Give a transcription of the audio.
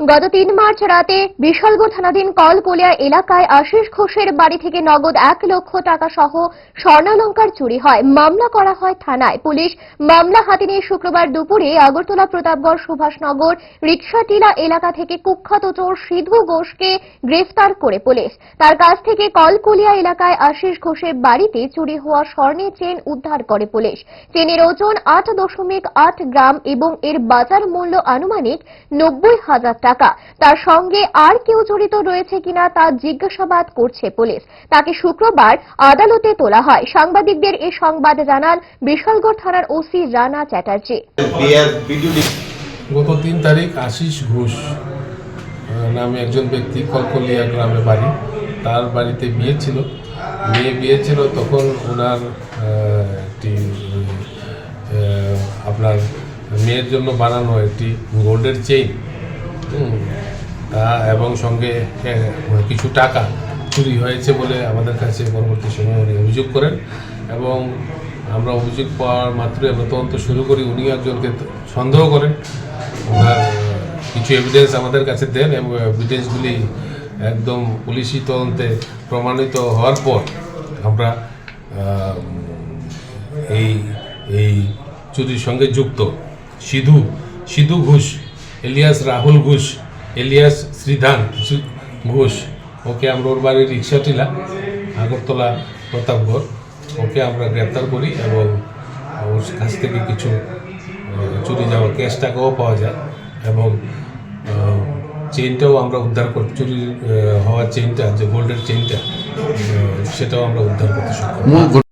গত তিন মার্চ রাতে বিশালগড় থানাধীন কলকলিয়া এলাকায় আশিস ঘোষের বাড়ি থেকে নগদ এক লক্ষ টাকা সহ স্বর্ণালঙ্কার চুরি হয়। মামলা করা হয় থানায়। পুলিশ মামলা হাতে নিয়ে শুক্রবার দুপুরে আগরতলা প্রতাপগড় সুভাষনগর রিক্সাটিলা এলাকা থেকে কুখ্যাত চোর সিধু ঘোষকে গ্রেফতার করে পুলিশ। তার কাছ থেকে কলকলিয়া এলাকায় আশিস ঘোষের বাড়িতে চুরি হওয়া স্বর্ণের চেন উদ্ধার করে পুলিশ। চেনের ওজন আট দশমিক আট গ্রাম এবং এর বাজার মূল্য আনুমানিক নব্বই হাজার টাকা। তার সঙ্গে আর কেউ জড়িত রয়েছে কিনা তা জিজ্ঞাসাবাদ করছে পুলিশ। তাকে শুক্রবার আদালতে তোলা হয়। সাংবাদিকদের এ সংবাদ জানান বিশালগড় থানার ওসি রানা চ্যাটার্জি। গত তিন তারিখ আশিস ঘোষ নামে একজন ব্যক্তি কলকলিয়া গ্রামে বাড়ি তার বাড়িতে বিয়ে ছিল। মেয়ে বিয়ে ছিল তখন ওনার আহ, একটি আপনার মেয়ের জন্য বানানো একটি গোল্ডের চেইন এবং সঙ্গে কিছু টাকা চুরি হয়েছে বলে আমাদের কাছে পরবর্তী সময় উনি অভিযোগ করেন এবং আমরা অভিযোগ পাওয়ার মাত্রই আমরা তদন্ত শুরু করি। উনি একজনকে সন্দেহ করেন। ওনার কিছু এভিডেন্স আমাদের কাছে দেন এবং এভিডেন্সগুলি একদম পুলিশি তদন্তে প্রমাণিত হওয়ার পর আমরা এই এই চুরির সঙ্গে যুক্ত। Sidhu Sidhu Ghosh alias Rahul Ghosh alias Shridhan Ghosh. ওকে আমরা ওর বাড়ির রিক্সা টিলা আগরতলা প্রতাপগড় ওকে আমরা গ্রেপ্তার করি এবং ওর কাছ থেকে কিছু চুরি যাওয়া ক্যাশ টাকাও পাওয়া যায় এবং আহ, চেইনটাও আমরা উদ্ধার করি চুরি হওয়ার চেইনটা যে গোল্ডের চেইনটা আহ, সেটাও আমরা উদ্ধার করতে সক্ষম